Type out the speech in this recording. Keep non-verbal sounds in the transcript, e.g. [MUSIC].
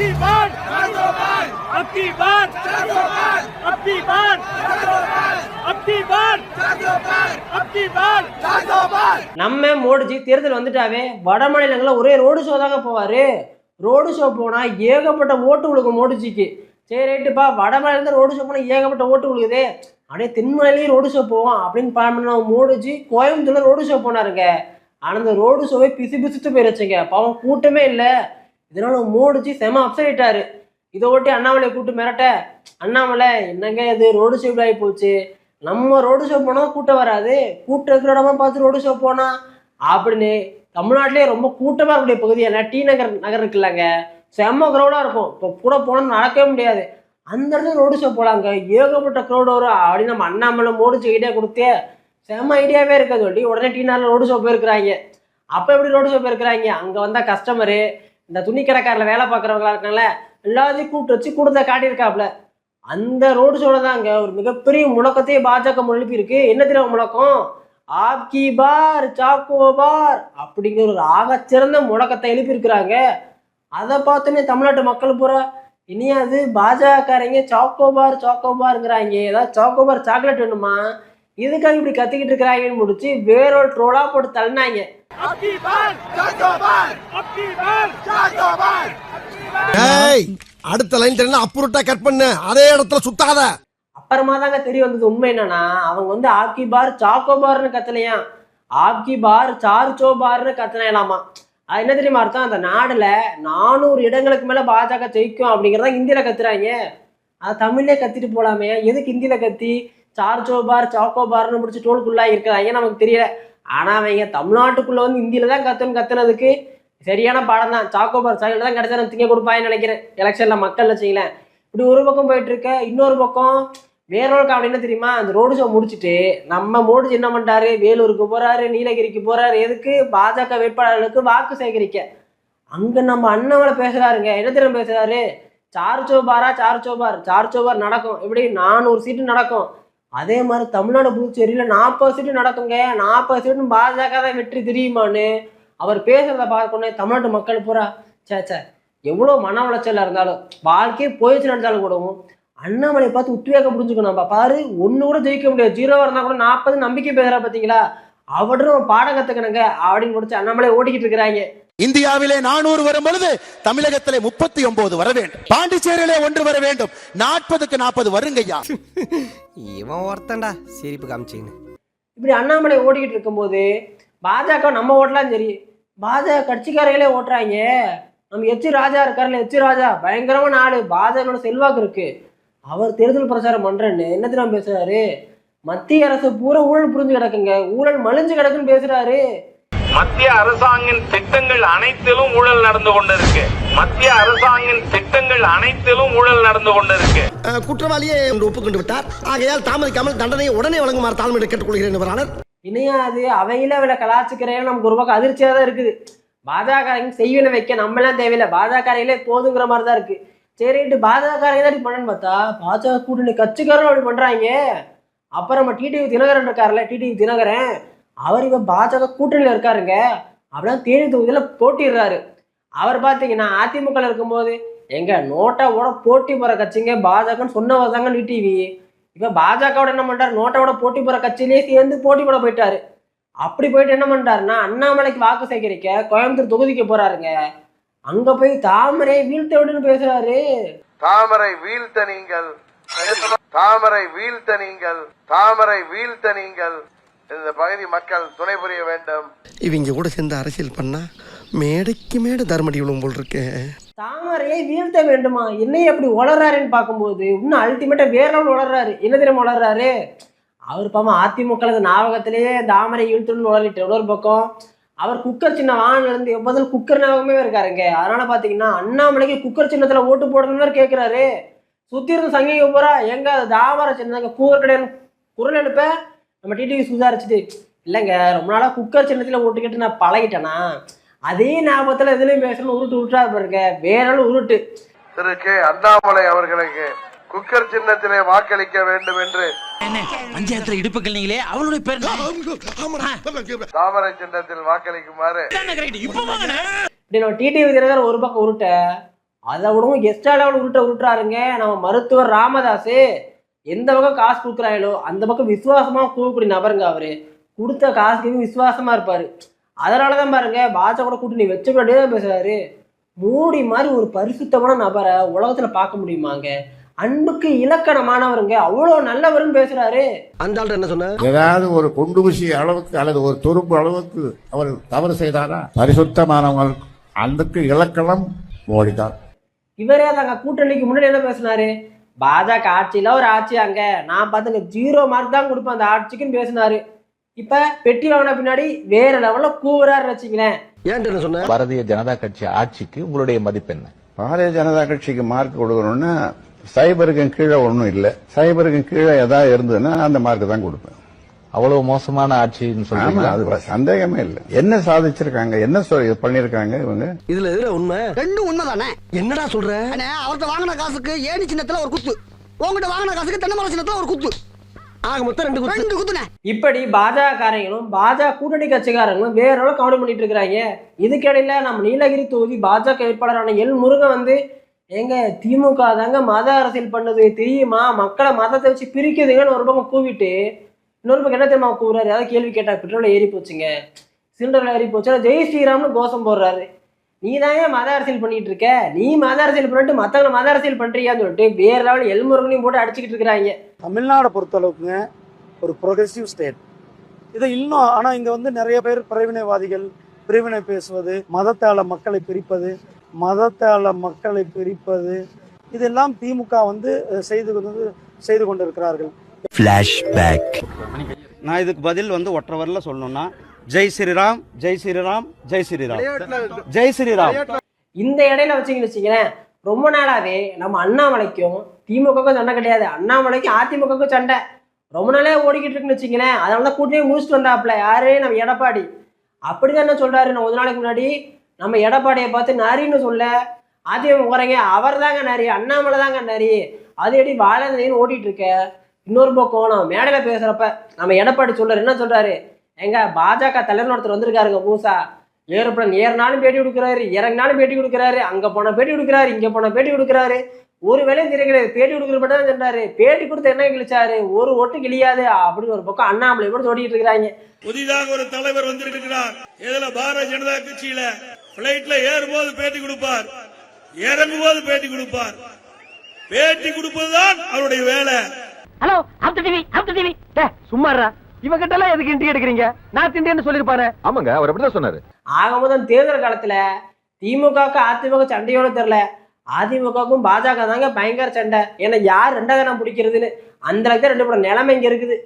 की बार अब की बार अब की बार अब की बार अब की बार நம்ம மோடிஜி தேர்தல் வந்துட்டாவே வட மாநிலங்களில் ஒரே ரோடு ஷோ தாங்க போவார் ரோடு ஷோ போனால் ஏகப்பட்ட ஓட்டு விழுகும் மோடிஜிக்கு சரி ரைட்டுப்பா வட மாநிலத்தில் ரோடு ஷோ போனால் ஏகப்பட்ட ஓட்டு விழுகுதே அப்படியே தென்மலையிலையும் ரோடு ஷோ போவோம் அப்படின்னு பிளான் பண்ண மோடிஜி கோயம்புத்தூர்ல ரோடு ஷோ போனாருங்க ஆனால் அந்த ரோடு ஷோவே பிசு பிசுத்து போயிருச்சுங்க பாவம் கூட்டமே இல்லை இதனால மூடிச்சு செம அப்செட் ஆயிட்டாரு. இதை ஒட்டி அண்ணாமலையை கூப்பிட்டு மிரட்ட அண்ணாமலை என்னங்க இது ரோடு ஷோ ஆகி போச்சு. நம்ம ரோடு ஷோ போனால் கூட்டம் வராது. கூட்டம் இருக்கிற இடமா பார்த்து ரோடு ஷோ போனா அப்படின்னு தமிழ்நாட்டிலே ரொம்ப கூட்டமாக இருக்கக்கூடிய பகுதி என்ன? டி நகர் நகர் இருக்குல்லங்க. செம்ம க்ரௌடாக இருக்கும். இப்போ கூட போனால் நடக்கவே முடியாது. அந்த இடத்துல ரோடு ஷோ போகலாங்க ஏகப்பட்ட க்ரௌடு வரும். அப்படின்னு நம்ம அண்ணாமலை மோடிச்சு ஐடியா கொடுத்தே செம்ம ஐடியாவே இருக்காது. சொல்லி உடனே டி நகரில் ரோடு ஷோ போயிருக்கிறாங்க. அப்போ எப்படி ரோடு ஷோ போயிருக்கிறாங்க? அங்கே வந்தால் கஸ்டமரு இந்த துணி கடைக்காரில் வேலை பார்க்குறவங்களா இருக்காங்கள எல்லாத்தையும் கூப்பிட்டு வச்சு கூட்டத்தை காட்டியிருக்காப்புல. அந்த ரோடு ஷோல தாங்க ஒரு மிகப்பெரிய முழக்கத்தையே பாஜக எழுப்பி இருக்கு என்ன தெரியும் முழக்கம்? ஆப்கி பார் சாக்கோ பார் அப்படிங்கிற ஒரு ஆகச்சிறந்த முழக்கத்தை எழுப்பியிருக்கிறாங்க. அதை பார்த்தோன்னே தமிழ்நாட்டு மக்கள் பூரா இனியாவது பாஜகக்காரங்க சாக்கோ பார் சாக்கோ பார்ங்கிறாங்க. ஏதாவது சாக்கோ பார் சாக்லேட் வேணுமா? இதுக்காக இப்படி கத்திக்கிட்டு இருக்கிறாங்கன்னு முடிச்சு வேறொரு ட்ரோலா போட்டு தள்ளினாங்க. அடுத்த லைன் தெரியல அப்புறட்டா கட் பண்ணு. அதே இடத்துல சுத்தாத. அப்புறமா தாங்க தெரிய வந்தது உண்மை என்னன்னா அவங்க வந்து ஆப்கி பார் சாக்கோ பார்னு கத்தலையா? ஆப்கி பார் சார்ச்சோ பார்னு கத்தனையலாமா அது என்ன தெரியுமா அர்த்தம்? அந்த நாடுல நானூறு இடங்களுக்கு மேல பாஜக ஜெயிக்கும் அப்படிங்கிறதா இந்தியில கத்துறாங்க. அதை தமிழ்லேயே கத்திட்டு போலாமே. எதுக்கு இந்தியில கத்தி? சார் சோ பார் சாக்கோ பார்னு முடிச்சு டோலுக்குள்ளா இருக்கிறாங்க நமக்கு தெரியல. ஆனால் அவங்க தமிழ்நாட்டுக்குள்ள வந்து இந்தியில் தான் கத்துன்னு கத்துனதுக்கு சரியான பாடம் தான் சாக்கோ பார் தான் கிடைச்சா திங்க கொடுப்பாங்கன்னு நினைக்கிறேன். எலெக்ஷன்ல மக்கள் வச்சுங்களேன் இப்படி ஒரு பக்கம் போயிட்டு இருக்க இன்னொரு பக்கம் வேறொரு ஒரு தெரியுமா? அந்த ரோடு ஷோ முடிச்சுட்டு நம்ம மோடிஜி என்ன பண்ணிட்டாரு? வேலூருக்கு போறாரு நீலகிரிக்கு போறாரு. எதுக்கு? பாஜக வேட்பாளர்களுக்கு வாக்கு சேகரிக்க. அங்க நம்ம அண்ணாமலை பேசுறாருங்க. என்ன தெரியும் பேசுறாரு? சார் சோபாரா சார் சோபார் சார் சோபார் நடக்கும். எப்படி? நானூறு சீட்டு நடக்கும். அதே மாதிரி தமிழ்நாடு புதுச்சேரியில் நாற்பது சீட்டு நடக்குங்க. நாற்பது சீட்டு பாஜக தான் வெற்றி தெரியுமான்னு அவர் பேசுகிறத பார்க்கணும் தமிழ்நாட்டு மக்கள் பூரா சே சே எவ்வளோ மன உளைச்சலாக இருந்தாலும் வாழ்க்கையே போயிடுச்சு நடந்தாலும் கூடவும் அண்ணாமலை பார்த்து உத்வேகம் புரிஞ்சுக்கணும் நம்ம. பாரு ஒன்று கூட ஜெயிக்க முடியாது. ஜீரோவாக இருந்தால் கூட நாற்பது நம்பிக்கை பேசுகிறா பார்த்தீங்களா அவரும் பாடம் கற்றுக்கணுங்க அப்படின்னு முடிச்சு அண்ணாமலை ஓடிக்கிட்டு இருக்கிறாங்க. இந்தியாவிலே நானூறு வரும் பொழுது தமிழகத்திலே முப்பத்தி ஒன்பது வர வேண்டும். பாண்டிச்சேரியிலே ஒன்று வர வேண்டும். நாற்பதுக்கு நாற்பது வருங்கய்யா. [LAUGHS] இவன் ஒருத்தன்டா. சிரிப்பு காமிச்சின்னு இப்படி அண்ணாமலை ஓடிக்கிட்டு இருக்கும்போது பாஜக நம்ம ஓட்டலாம் சரி. பாஜக கட்சிக்காரங்களே ஓட்டுறாங்க. நம்ம எச்சி ராஜா இருக்காருல்ல எச்சி ராஜா. பயங்கரமான ஆளு பாஜகவோட செல்வாக்கு இருக்கு. அவர் தேர்தல் பிரச்சாரம் பண்றேன்னு என்ன தெரியுமா பேசுறாரு? மத்திய அரசு பூரா ஊழல் புரிஞ்சு கிடக்குங்க. ஊழல் மலிஞ்சு கிடக்குன்னு பேசுறாரு. மத்திய அரசாங்கின் திட்டங்கள் அனைத்திலும் ஊழல் நடந்து கொண்டிருக்கு. மத்திய அரசாங்கின் திட்டங்கள் அனைத்திலும் ஊழல் நடந்து கொண்டிருக்கு. குற்றவாளியே ஒப்புக்கொண்டு விட்டார். ஆகையால் தாமதிக்காமல் தண்டனையை உடனே வழங்குமாறு தாழ்மையை கேட்டுக்கொள்கிறேன் அது அவையில அவளை கலாச்சிக்கிறேன் நமக்கு ஒரு பக்கம் அதிர்ச்சியாக தான் இருக்குது. பாஜக செய்வனை வைக்க நம்மளாம் தேவையில்லை. பாஜகரையிலே போதுங்கிற மாதிரி தான் இருக்கு. சரிட்டு பாஜக தான் பண்ணன்னு பார்த்தா பாஜக கூட்டணி கட்சிக்காரரும் அப்படி பண்றாங்க. அப்புறம் நம்ம டிடிவி தினகரன் இருக்காருல்ல டிடிவி தினகரன். அவர் இப்போ பாஜக கூட்டணியில் இருக்காருங்க. அப்படிதான் தேனி தொகுதியில் போட்டிடுறாரு அவர் பார்த்தீங்கன்னா அதிமுக இருக்கும்போது எங்க நோட்டாவோட போட்டி போகிற கட்சிங்க பாஜகன்னு சொன்னவர் தாங்க டிடிவி இப்போ பாஜகவோட என்ன பண்ணுறாரு நோட்டோட போட்டி போகிற கட்சியிலேயே சேர்ந்து போட்டி போட போயிட்டாரு. அப்படி போயிட்டு என்ன பண்ணிட்டாருன்னா அண்ணாமலைக்கு வாக்கு சேகரிக்க கோயம்புத்தூர் தொகுதிக்கு போகிறாருங்க அங்கே போய் தாமரை வீழ்த்த விடுன்னு தாமரை வீழ்த்த நீங்கள். தாமரை வீழ்த்த நீங்கள். தாமரை வீழ்த்த நீங்கள். இந்த பகுதி மக்கள் துணை புரிய வேண்டும். இவங்க கூட சேர்ந்து அரசியல் பண்ணா மேடைக்கு மேடை தர்மடி விழும் போல் இருக்கேன் தாமரையை வீழ்த்த வேண்டுமா? என்னைய அப்படி உளறாருன்னு பார்க்கும்போது இன்னும் அல்டிமேட்டா வேற லெவல் உளறாரு. என்ன தெரியுமா உளறாரு? அவர் பாமா அதிமுக ஞாபகத்திலேயே தாமரை இழுத்துன்னு உளறிட்டு இன்னொரு பக்கம் அவர் குக்கர் சின்ன வாகனம் இருந்து எப்போதும் குக்கர் ஞாபகமே இருக்காருங்க. அதனால பாத்தீங்கன்னா அண்ணாமலைக்கு குக்கர் சின்னத்துல ஓட்டு போடணும்னு கேட்கிறாரு சுத்தி இருந்த சங்கிங்க பூரா எங்க தாமரை சின்ன கூவர் கிடையாது குரல் எழுப்ப நம்ம டிடிவி சுதாரிச்சுட்டு இல்லைங்க ரொம்ப நாளா குக்கர் சின்னத்துல ஓட்டு கேட்டு நான் பழகிட்டேனா? அதே ஞாபகத்துல எதுலயும் பேசணும்னு உருட்டு உருட்டா பாருங்க. வேற உருட்டு. திரு கே. அண்ணாமலை அவர்களுக்கு குக்கர் சின்னத்திலே வாக்களிக்க வேண்டும் என்று. பஞ்சாயத்துல இடுப்புகள் நீங்களே? அவளுடைய பேர்? தாமரை சின்னத்தில் வாக்களிக்குமாறு. டிடிவி தினகர் ஒரு பக்கம் உருட்ட அதை விடவும் எக்ஸ்ட்ரா லெவல் உருட்ட உருட்டுறாருங்க. நம்ம மருத்துவர் ராமதாஸ் எந்த பக்கம் காசு கொடுக்குறாங்களோ அந்த பக்கம் விசுவாசமா கூடக்கூடிய நபருங்க அவரு. கொடுத்த காசுக்கு விசுவாசமா இருப்பாரு. அதனால தான் பாருங்க பாஜக கூட்டணி வச்சபடியே தான் பேசுறாரு மூடி மாதிரி ஒரு பரிசுத்தமான நபரை உலகத்துல பார்க்க முடியுமாங்க? அன்புக்கு இலக்கணமானவருங்க அவ்வளோ நல்லவருன்னு பேசுறாரு. அந்த என்ன சொன்ன ஏதாவது ஒரு குண்டு ஊசி அளவுக்கு அல்லது ஒரு துரும்பு அளவுக்கு அவர் தவறு செய்தாரா? பரிசுத்தமானவங்க அதுக்கு இலக்கணம் மோடி தான் இவரே தாங்க கூட்டணிக்கு முன்னாடி என்ன பேசினாரு? பாஜக ஆட்சியில ஒரு ஆட்சி அங்க. நான் பார்த்துங்க ஜீரோ மார்க் தான் கொடுப்பேன் அந்த ஆட்சிக்குன்னு பேசினாரு. இப்ப பெட்டி வாங்கின பின்னாடி வேற லெவல்ல கூவுறாரு வச்சுங்களேன் என்ன சொன்ன? பாரதிய ஜனதா கட்சி ஆட்சிக்கு உங்களுடைய மதிப்பு என்ன? பாரதிய ஜனதா கட்சிக்கு மார்க் கொடுக்கணும்னா சைபருக்கு கீழே ஒன்றும் இல்லை. சைபருக்கு கீழே ஏதாவது இருந்ததுன்னா அந்த மார்க் தான் கொடுப்பேன். அவ்வளவு மோசமான ஆட்சின்னு ஆமா சொல்றீங்களா அது சந்தேகமே இல்லை. என்ன சாதிச்சிருக்காங்க? என்ன பண்ணிருக்காங்க இவங்க? இதுல எதுல உண்மை? ரெண்டும் உண்மைதானே? என்னடா சொல்ற? அண்ணே அவர்கிட்ட வாங்கின காசுக்கு ஏணி சின்னத்துல ஒரு குத்து. உங்ககிட்ட வாங்கின காசுக்கு தென்னை மரம் சின்னத்துல ஒரு குத்து. ஆக மொத்தம் ரெண்டு குத்து. ரெண்டு குத்துனே இப்படி பாஜக காரங்களும் பாஜக கூட்டணி கட்சிக்காரங்களும் வேற லெவலில் கவனம் பண்ணிட்டு இருக்கிறாங்க. இதுக்கிடையில நம்ம நீலகிரி தொகுதி பாஜக வேட்பாளரான எல் முருகன் வந்து எங்க திமுக தாங்க மத அரசியல் பண்ணுது. தெரியுமா? மக்களை மதத்தை வச்சு பிரிக்குதுங்கன்னு ஒரு பக்கம் கூவிட்டு இன்னொரு பக்கம் என்ன தெரியுமா கூவுறாரு ஏதாவது கேள்வி கேட்டா பெட்ரோல் ஏறி போச்சுங்க. சிலிண்டர்ல ஏறி போச்சு ஜெய் ஸ்ரீராம்னு கோஷம் போடுறாரு. நீ தான் ஏன் மத அரசியல் பண்ணிட்டு இருக்க? நீ மத அரசியல் பண்ணிட்டு மத்தவங்களை மத அரசியல் பண்றியான்னு சொல்லிட்டு வேற லெவல் எல் முருகனையும் போட்டு அடிச்சுக்கிட்டு இருக்கிறாங்க. தமிழ்நாடை பொறுத்தளவுக்குங்க ஒரு ப்ரொக்ரெசிவ் ஸ்டேட் இது இன்னும் ஆனால் இங்கே வந்து நிறைய பேர் பிரிவினைவாதிகள் பிரிவினை பேசுவது மதத்தால மக்களை பிரிப்பது மதத்தால மக்களை பிரிப்பது இதெல்லாம் திமுக வந்து செய்து வந்து செய்து கொண்டிருக்கிறார்கள். நான் இதுக்கு பதில் வந்து ஒற்றை வரல சொல்லணும்னா ஜெய் ஸ்ரீராம் ஜெய் ஸ்ரீராம் ஜெய் ஸ்ரீராம். ஜெய் ஸ்ரீராம். இந்த இடையில வச்சுக்கின்னு வச்சுக்கிறேன் ரொம்ப நாளாவே நம்ம அண்ணாமலைக்கும் திமுகவுக்கும் சண்டை கிடையாது. அண்ணாமலைக்கும் அதிமுகவுக்கும் சண்டை. ரொம்ப நாளே ஓடிக்கிட்டு இருக்குன்னு வச்சுங்களேன் அதனால தான் கூட்டணியை முடிச்சுட்டு வந்தாப்புல. யாரு? நம்ம எடப்பாடி. அப்படிதான் என்ன சொல்றாரு நான் ஒரு நாளைக்கு முன்னாடி நம்ம எடப்பாடியை பார்த்து நரின்னு சொல்ல அதிமுக போறீங்க அவர் தாங்க நரி அண்ணாமலை தாங்க நரி. அது எப்படி வாழந்தேன்னு ஓட்டிட்டு இருக்க? இன்னொரு பக்கம் நம்ம மேடையில பேசுகிறப்ப நம்ம எடப்பாடி சொல்றாரு என்ன சொல்கிறாரு எங்க பாஜக தலைவர் ஒருத்தர் வந்திருக்காருங்க பூசா ஏரோப்ளேன் ஏறினாலும் பேட்டி கொடுக்குறாரு இறங்கினாலும் பேட்டி கொடுக்குறாரு அங்கே போனால் பேட்டி கொடுக்குறாரு இங்கே போனால் பேட்டி கொடுக்குறாரு. ஒரு வேலையும் தெரிய கிடையாது. பேட்டி கொடுக்குற மட்டும் தான் சொன்னாரு பேட்டி கொடுத்து என்ன கிழிச்சாரு? ஒரு ஒட்டு கிழியாது. அப்படின்னு ஒரு பக்கம் அண்ணாமலை கூட சொல்லிட்டு இருக்கிறாங்க. புதிதாக ஒரு தலைவர் வந்திருக்கிறார். இதுல பாரதிய ஜனதா கட்சியில பிளைட்ல ஏறும்போது பேட்டி கொடுப்பார். இறங்கும் போது பேட்டி கொடுப்பார். பேட்டி கொடுப்பதுதான் அவருடைய வேலை. Hello after TV after TV சும்மாடா இவகிட்ட எல்லாம் எதுக்கு இன்டி எடுக்கிறீங்க? நான் திண்டேன்னு சொல்லிருப்பாரு ஆமாங்க அவர் அப்படிதான் சொன்னாரு. ஆக மொத்தம் தேர்தல் காலத்துல திமுகவுக்கு அதிமுக சண்டையோட தெரில அதிமுகவுக்கும் பாஜக தாங்க பயங்கர சண்டை. ஏன்னா யார் ரெண்டாவது நான் பிடிக்கிறதுன்னு? அந்த அளவுக்கு தான் ரெண்டு பேரும் நிலைமை இங்க இருக்குது.